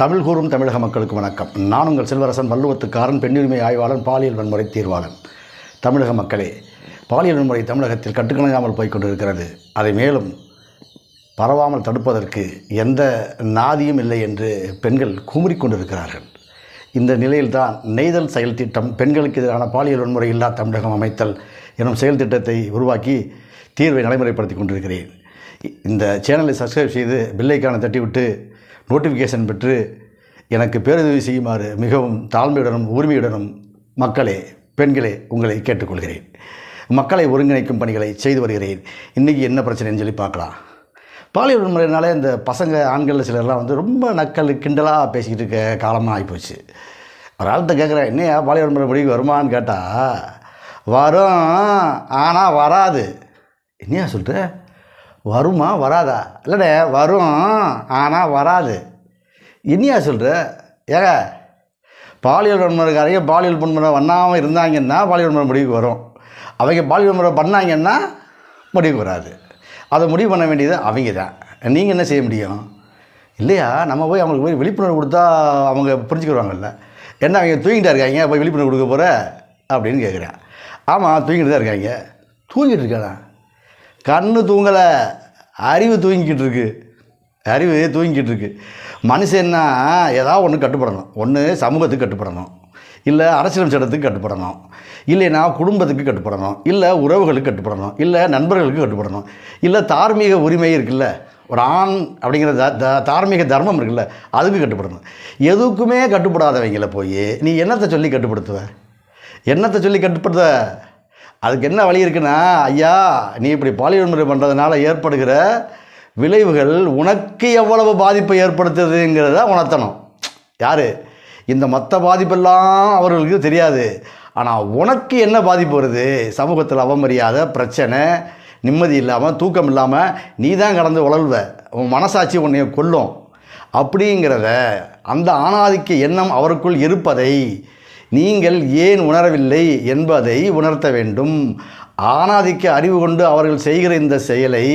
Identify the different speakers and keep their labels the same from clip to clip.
Speaker 1: தமிழ் கூறும் தமிழக மக்களுக்கு வணக்கம். நான் உங்கள் செல்வரசன் வள்ளுவத்துக்காரன் பெண்ணுரிமை ஆய்வாளன் பாலியல் வன்முறை தீர்வாளன். தமிழக மக்களே பாலியல் வன்முறை தமிழகத்தில் கட்டுக்கணங்காமல் போய்கொண்டிருக்கிறது அதை மேலும் பரவாமல் தடுப்பதற்கு எந்த நாதியும் இல்லை என்று பெண்கள் குமுறிக்கொண்டிருக்கிறார்கள் இந்த நிலையில்தான் நெய்தல் செயல் திட்டம் பெண்களுக்கு எதிரான பாலியல் வன்முறை இல்லா தமிழகம் அமைத்தல் எனும் செயல் திட்டத்தை உருவாக்கி தீர்வை நடைமுறைப்படுத்தி கொண்டிருக்கிறேன். இந்த சேனலை சப்ஸ்கிரைப் செய்து பில்லைக்கான தட்டிவிட்டு நோட்டிஃபிகேஷன் பெற்று எனக்கு பேருதவி செய்யுமாறு மிகவும் தாழ்மையுடனும் உரிமையுடனும் மக்களே பெண்களே உங்களை கேட்டுக்கொள்கிறேன். மக்களை ஒருங்கிணைக்கும் பணிகளை செய்து வருகிறேன். இன்றைக்கி என்ன பிரச்சனைன்னு சொல்லி பார்க்கலாம். பாலியல் வன்முறையினாலே இந்த பசங்க ஆண்கள் சிலர்லாம் வந்து ரொம்ப நக்கல் கிண்டலாக பேசிக்கிட்டு இருக்க காலமாக ஆகிப்போச்சு ஒரு ஆள்கிட்ட கேட்குறேன் என்னையா பாலியல் வன்முறை முடிவு வருமான்னு கேட்டால் வரும் ஆனால் வராது. என்னையா சொல்கிற வருமா? வராதா? இல்லைடே வரும் ஆனால் வராது. என்னையா சொல்கிற ஏக பாலியல் வன்முறைக்காரங்க பாலியல் வன்முறை பண்ணாமல் இருந்தாங்கன்னா பாலியல் வன்முறை முடிவுக்கு வரும். அவங்க பாலியல் வன்முறை பண்ணாங்கன்னா முடிவுக்கு வராது. அதை முடிவு பண்ண வேண்டியது அவங்க தான். நீங்கள் என்ன செய்ய முடியும்? இல்லையா நம்ம போய் அவங்களுக்கு போய் விழிப்புணர்வு கொடுத்தா அவங்க புரிஞ்சுக்கிடுவாங்கல்ல. என்ன அவங்க தூங்கிட்டா இருக்காங்க போய் விழிப்புணர்வு கொடுக்க போகிற அப்படின்னு கேட்குறேன் ஆமாம் தூங்கிட்டு தான் இருக்காங்க. தூங்கிட்டு இருக்கானா? கண்ணு தூங்கலை அறிவு தூங்கிக்கிட்டு இருக்கு அறிவு தூங்கிக்கிட்டு இருக்கு மனுஷன்னா ஏதாவது ஒன்று கட்டுப்படணும். ஒன்று சமூகத்துக்கு கட்டுப்படணும். இல்லை அரசியல் சட்டத்துக்கு கட்டுப்படணும். இல்லைன்னா குடும்பத்துக்கு கட்டுப்படணும். இல்லை உறவுகளுக்கு கட்டுப்படணும். இல்லை நண்பர்களுக்கு கட்டுப்படணும். இல்லை தார்மீக உரிமை இருக்குல்ல. ஒரு ஆண் அப்படிங்கிற த தார்மீக தர்மம் இருக்குல்ல. அதுக்கு கட்டுப்படணும். எதுக்குமே கட்டுப்படாதவங்கள போய் நீ என்னத்தை சொல்லி கட்டுப்படுத்துவ? என்னத்தை சொல்லி கட்டுப்படுத்த அதுக்கு என்ன வழி இருக்குன்னா ஐயா நீ இப்படி பாலியல் முறை பண்ணுறதுனால ஏற்படுகிற விளைவுகள் உனக்கு எவ்வளவு பாதிப்பை ஏற்படுத்துதுங்கிறத உணர்த்தணும். யார்? இந்த மற்ற பாதிப்பெல்லாம் அவர்களுக்கு தெரியாது. ஆனால் உனக்கு என்ன பாதிப்பு வருது? சமூகத்தில் அவமரியாதை பிரச்சனை நிம்மதி இல்லாமல் தூக்கம் இல்லாமல் நீ தான் கடந்து உழல்வ. உன் மனசாட்சி உன்னைய கொல்லும். அப்படிங்கிறத அந்த ஆணாதிக்க எண்ணம் அவருக்குள் இருப்பதை நீங்கள் ஏன் உணரவில்லை என்பதை உணர்த்த வேண்டும். ஆணாதிக்க அறிவு கொண்டு அவர்கள் செய்கிற இந்த செயலை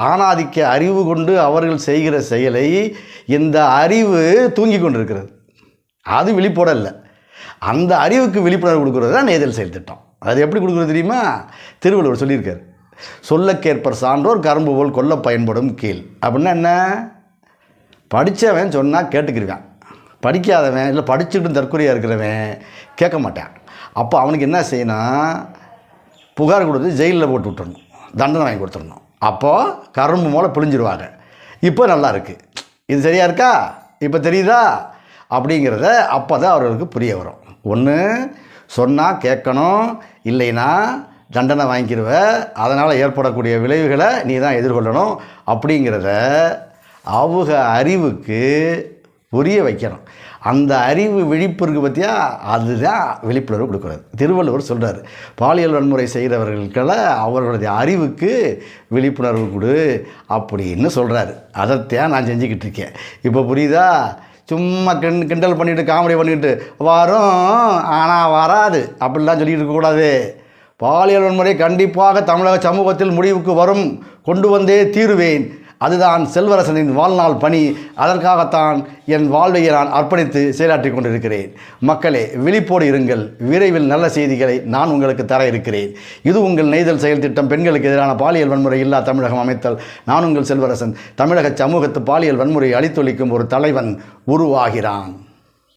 Speaker 1: ஆணாதிக்க அறிவு கொண்டு அவர்கள் செய்கிற செயலை இந்த அறிவு தூங்கி கொண்டிருக்கிறது. அது விழிப்போட இல்லை அந்த அறிவுக்கு விழிப்புணர்வு கொடுக்குறது தான் நேதல் செயல் திட்டம். அது எப்படி கொடுக்குறது தெரியுமா? திருவள்ளுவர் சொல்லியிருக்கார். சொல்லக்கேற்பர் சான்றோர் கரும்பு போல் கொல்ல பயன்படும் கீழ். அப்படின்னா என்ன? படித்தவன் சொன்னால் கேட்டுக்கிருக்கான். படிக்காதவன் இல்லை படிச்சுட்டு தற்கொலையாக இருக்கிறவன் கேட்க மாட்டான். அப்போ அவனுக்கு என்ன செய்யணும் புகார் கொடுத்து ஜெயிலில் போட்டு விட்டுறணும். தண்டனை வாங்கி கொடுத்துடணும் அப்போது கரும்பு மூல பிழிஞ்சிருவாங்க. இப்போ நல்லா இருக்குது இது சரியாக இருக்கா? இப்போ தெரியுதா? அப்படிங்கிறத அப்போ தான் அவர்களுக்கு புரிய வரும். ஒன்று சொன்னால் கேட்கணும். இல்லைன்னா தண்டனை வாங்கிடுவ அதனால் ஏற்படக்கூடிய விளைவுகளை நீ தான் எதிர்கொள்ளணும். அப்படிங்கிறத அவங்க அறிவுக்கு புரிய வைக்கணும். அந்த அறிவு விழிப்பு இருக்குது பார்த்தியா அதுதான் விழிப்புணர்வு கொடுக்குறது. திருவள்ளுவர் சொல்கிறார் பாலியல் வன்முறை செய்கிறவர்களுக்கெல்லாம் அவர்களுடைய அறிவுக்கு விழிப்புணர்வு கொடு அப்படின்னு சொல்கிறாரு அதைத்தான் நான் செஞ்சுக்கிட்டு இருக்கேன். இப்போ புரியுதா? சும்மா கிண் கிண்டல் பண்ணிவிட்டு காமெடி பண்ணிக்கிட்டு வரும் ஆனால் வராது. அப்படிலாம் சொல்லிட்டு இருக்கக்கூடாது பாலியல் வன்முறை கண்டிப்பாக தமிழக சமூகத்தில் முடிவுக்கு வரும். கொண்டு வந்தே தீருவேன். அதுதான் செல்வரசனின் வாழ்நாள் பணி. அதற்காகத்தான் என் வாழ்வையை நான் அர்ப்பணித்து செயலாற்றிக் கொண்டிருக்கிறேன். மக்களே விழிப்போடு இருங்கள். விரைவில் நல்ல செய்திகளை நான் உங்களுக்கு தர இருக்கிறேன். இது உங்கள் நெய்தல் செயல் திட்டம். பெண்களுக்கு எதிரான பாலியல் வன்முறை இல்லா தமிழகம் அமைத்தல். நான் உங்கள் செல்வரசன். தமிழக சமூகத்து பாலியல் வன்முறையை அழித்தொழிக்கும் ஒரு தலைவன் உருவாகிறான்.